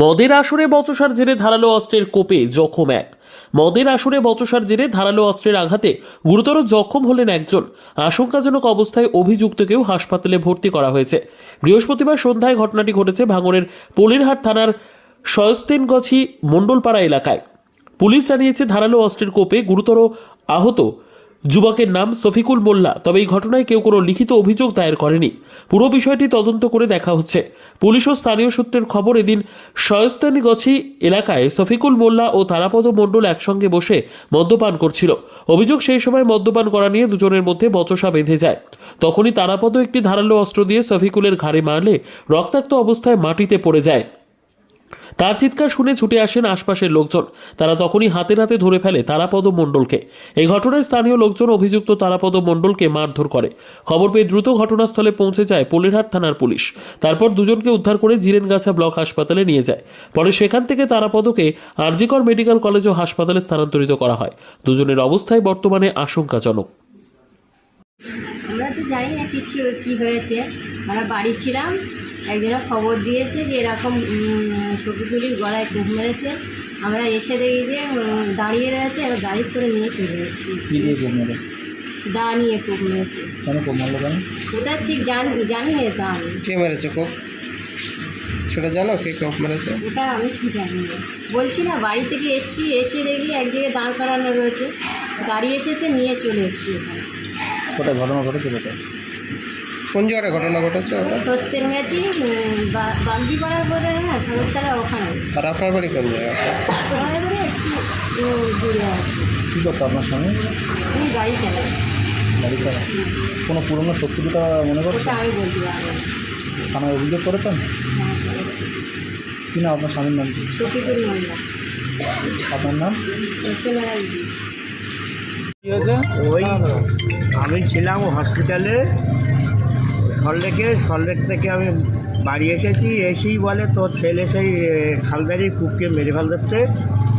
মদের আসরে বচসার জেরে ধারালো অস্ত্রের কোপে জখম এক। মদের আসরে বচসার জেরে ধারালো অস্ত্রের আঘাতে গুরুতর জখম হলেন একজন। আশঙ্কাজনক অবস্থায় অভিযুক্তকেও হাসপাতালে ভর্তি করা হয়েছে। বৃহস্পতিবার সন্ধ্যায় ঘটনাটি ঘটেছে ভাঙড়ের পলিরহাট থানার সয়স্তেনগছি মণ্ডলপাড়া এলাকায়। পুলিশ জানিয়েছে, ধারালো অস্ত্রের কোপে গুরুতর আহত যুবকের নাম সফিকুল মোল্লা, তবে এই ঘটনায় কেউ কোনো লিখিত অভিযোগ দায়ের করেনি। পুরো বিষয়টি তদন্ত করে দেখা হচ্ছে। পুলিশ ও স্থানীয় সূত্রের খবর এদিন শয়স্তানীগছি এলাকায় সফিকুল মোল্লা ও তারাপদ মণ্ডল একসঙ্গে বসে মদ্যপান করছিল। অভিযোগ সেই সময় মদ্যপান করা নিয়ে দুজনের মধ্যে বচসা বেঁধে যায়। তখনই তারাপদ একটি ধারালো অস্ত্র দিয়ে সফিকুলের ঘাড়ে মারলে রক্তাক্ত অবস্থায় মাটিতে পড়ে যায়। তার চিৎকার শুনে ছুটে আসেন আশপাশের লোকজন। তারা তখনই হাতে নাতে ধরে ফেলে তারাপদ মণ্ডলকে। এই ঘটনায় স্থানীয় লোকজন অভিযুক্ত তারাপদ মণ্ডলকে মারধর করে। খবর পেয়ে দ্রুত ঘটনাস্থলে পৌঁছে যায় পোলেরহাট থানার পুলিশ। তারপর দুজনকে উদ্ধার করে জিরেনগাছা ব্লক হাসপাতালে নিয়ে যায়। পরে সেখান থেকে তারাপদকে আরজিকর মেডিকেল কলেজ ও হাসপাতালে স্থানান্তরিত করা হয়। দুজনের অবস্থায় বর্তমানে আশঙ্কাজনক। আমরা তো জানি না কিছু কি হয়েছে। আমরা বাড়ি ছিলাম একজনে খবর দিয়েছে যে এরকম শফিকুলির গলায় কুপ মেরেছে। আমরা এসে দেখি যে দাঁড়িয়ে রয়েছে এবার গাড়ি করে নিয়ে চলে এসেছি। দা নিয়ে কুপ মেরেছে। ওটা ঠিক জান জানি না তো আমি। কে মেরেছে কোপ? সেটা জানো কে কোপ মেরেছে? ওটা আমি কি জানি না। বলছি না বাড়ি থেকে এসছি এসে দেখি এক জায়গায় দাঁড় করানো রয়েছে। গাড়ি এসেছে নিয়ে চলে এসছি ওখানে ঘটনা ঘটেছিল কোন জায়গাটা ঘটনা ঘটেছে সস্তেন গেছি বান্দি পাড়ার বোধ হয় না সড়কতলা ওখানে। আর আপনার বাড়ি কোন জায়গা ওখানে করে একটু দূরে আছে। কী করতো আপনার সঙ্গে আমি গাড়ি চালাই গাড়ি চালা কোনো পুরনো শত্রুতা মনে করছে? আমি বলতে পারব থানায় অভিযোগ করেছেন? কি না আপনার স্বামীর নাম? শফিকুল মোল্লা আপনার নাম? কী হয়েছে? ওই আমি ছিলাম হসপিটালে সল্লেকে সল্টলেক থেকে আমি বাড়ি এসেছি। এসেই বলে তোর ছেলে সেই এ, খালদারি কুপকে মেরে ফেল যাচ্ছে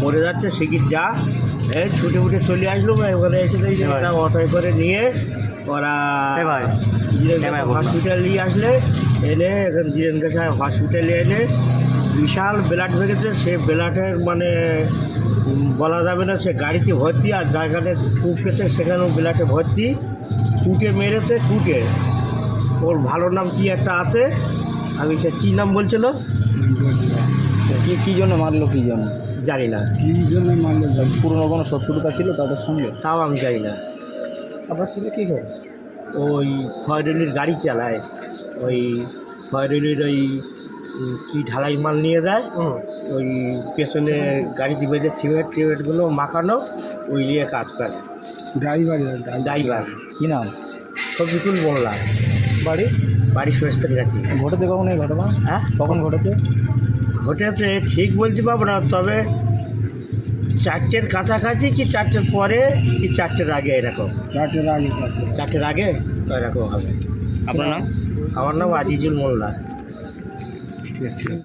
মরে যাচ্ছে শিগির যা? এই ছুটে ফুটে চলে আসলো ওখানে এসে দেখি ওরা অটোয় করে নিয়ে ওরা হসপিটাল নিয়ে আসলে এনে এখন জিরেন গেছে হসপিটালে এনে বিশাল ব্লাড বেড়েছে সে ব্লাডের মানে বলা যাবে না সে গাড়িতে ভর্তি আর জায়গাতে কূপ গেছে সেখানেও ব্লাডে ভর্তি। কুটে মেরেছে কুটে। ওর ভালো নাম কি একটা আছে? আমি সে কী নাম বলছিল? কী কী জন্য মারলো কী জন্য? জানি না কী জন্য মারলো পুরনো কোনো শত্রুতা ছিল তাদের সঙ্গে? তাও আমি জানি না আপনার ছেলে কী করে? ওই খয়রুলির গাড়ি চালায়। ওই খয়রুলির ওই কি ঢালাই মাল নিয়ে যায়? ওই পেছনে গাড়িতে বেঁধে সিমেন্ট টিমেন্টগুলো মাখানো ওই নিয়ে কাজ করে। Driver driver. কী নাম? শফিকুল বললাম বাড়ি? বাড়ি সুস্থের গেছি ঘটেছে কখন এই ঘটনা? হ্যাঁ? কখন ঘটেছে? ঘটেছে ঠিক বলছি পাবো না তবে চারটের কাছাকাছি কি চারটের পরে কি চারটের আগে এরকম? চারটের আগে চারটের আগে। এরকম হবে। আপনার নাম? আমার নাম আজিজুল মোল্লা। ঠিক আছে।